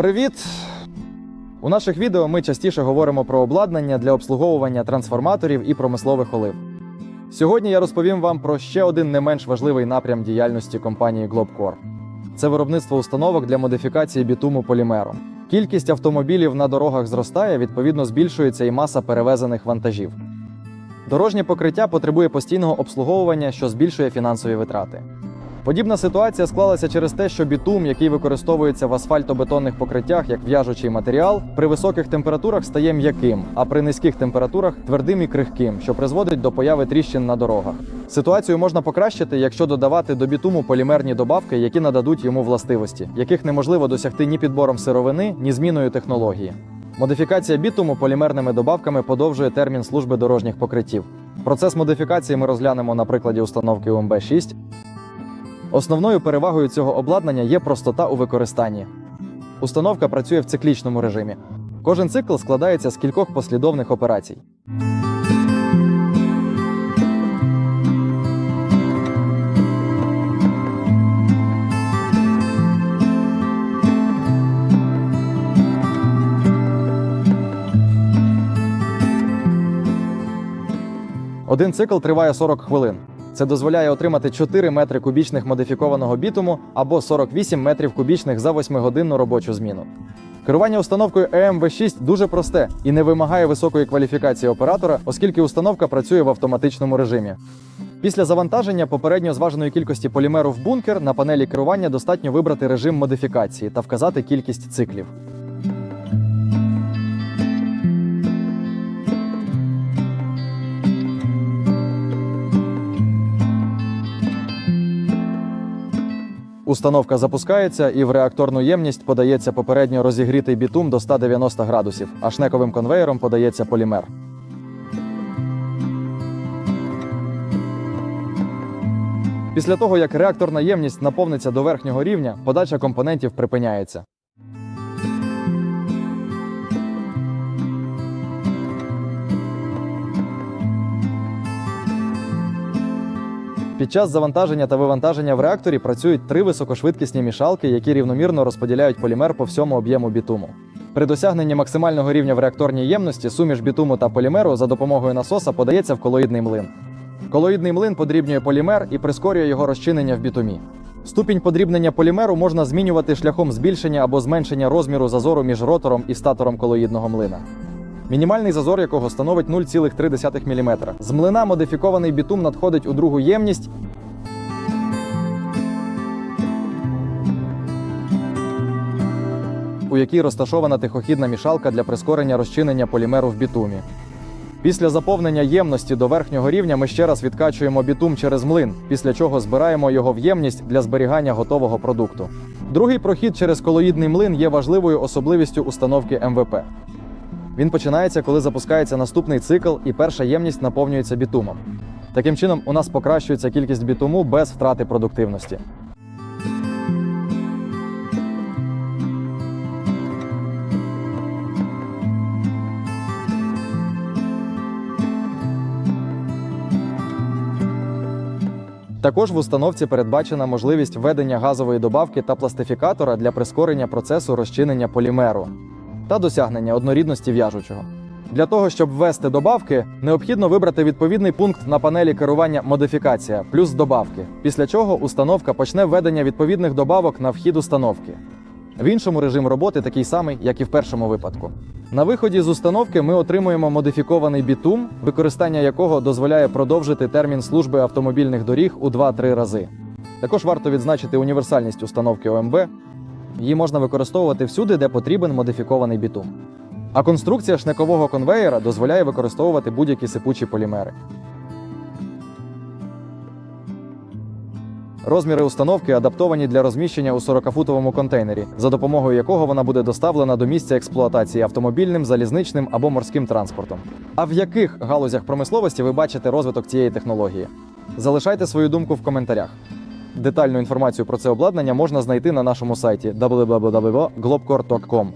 Привіт! У наших відео ми частіше говоримо про обладнання для обслуговування трансформаторів і промислових олив. Сьогодні я розповім вам про ще один не менш важливий напрям діяльності компанії Globcore. Це виробництво установок для модифікації бітуму полімером. Кількість автомобілів на дорогах зростає, відповідно, збільшується і маса перевезених вантажів. Дорожнє покриття потребує постійного обслуговування, що збільшує фінансові витрати. Подібна ситуація склалася через те, що бітум, який використовується в асфальтобетонних покриттях як в'яжучий матеріал, при високих температурах стає м'яким, а при низьких температурах твердим і крихким, що призводить до появи тріщин на дорогах. Ситуацію можна покращити, якщо додавати до бітуму полімерні добавки, які нададуть йому властивості, яких неможливо досягти ні підбором сировини, ні зміною технології. Модифікація бітуму полімерними добавками подовжує термін служби дорожніх покриттів. Процес модифікації ми розглянемо на прикладі установки умб 6 Основною перевагою цього обладнання є простота у використанні. Установка працює в циклічному режимі. Кожен цикл складається з кількох послідовних операцій. Один цикл триває 40 хвилин. Це дозволяє отримати 4 метри кубічних модифікованого бітуму або 48 метрів кубічних за 8-годинну робочу зміну. Керування установкою EMV6 дуже просте і не вимагає високої кваліфікації оператора, оскільки установка працює в автоматичному режимі. Після завантаження попередньо зваженої кількості полімеру в бункер на панелі керування достатньо вибрати режим модифікації та вказати кількість циклів. Установка запускається і в реакторну ємність подається попередньо розігрітий бітум до 190 градусів, а шнековим конвеєром подається полімер. Після того, як реакторна ємність наповниться до верхнього рівня, подача компонентів припиняється. Під час завантаження та вивантаження в реакторі працюють три високошвидкісні мішалки, які рівномірно розподіляють полімер по всьому об'єму бітуму. При досягненні максимального рівня в реакторній ємності суміш бітуму та полімеру за допомогою насоса подається в колоїдний млин. Колоїдний млин подрібнює полімер і прискорює його розчинення в бітумі. Ступінь подрібнення полімеру можна змінювати шляхом збільшення або зменшення розміру зазору між ротором і статором колоїдного млина. Мінімальний зазор якого становить 0,3 мм. З млина модифікований бітум надходить у другу ємність. у якій розташована тихохідна мішалка для прискорення розчинення полімеру в бітумі. Після заповнення ємності до верхнього рівня ми ще раз відкачуємо бітум через млин, після чого збираємо його в ємність для зберігання готового продукту. Другий прохід через колоїдний млин є важливою особливістю установки МВП. Він починається, коли запускається наступний цикл і перша ємність наповнюється бітумом. Таким чином, у нас покращується кількість бітуму без втрати продуктивності. Також в установці передбачена можливість введення газової добавки та пластифікатора для прискорення процесу розчинення полімеру та досягнення однорідності в'яжучого. Для того, щоб ввести добавки, необхідно вибрати відповідний пункт на панелі керування модифікація плюс добавки, після чого установка почне введення відповідних добавок на вхід установки. В іншому режим роботи такий самий, як і в першому випадку. На виході з установки ми отримуємо модифікований бітум, використання якого дозволяє продовжити термін служби автомобільних доріг у 2-3 рази. Також варто відзначити універсальність установки ОМБ. Її можна використовувати всюди, де потрібен модифікований бітум. А конструкція шнекового конвеєра дозволяє використовувати будь-які сипучі полімери. Розміри установки адаптовані для розміщення у 40-футовому контейнері, за допомогою якого вона буде доставлена до місця експлуатації автомобільним, залізничним або морським транспортом. А в яких галузях промисловості ви бачите розвиток цієї технології? Залишайте свою думку в коментарях. Детальну інформацію про це обладнання можна знайти на нашому сайті www.globcore.com.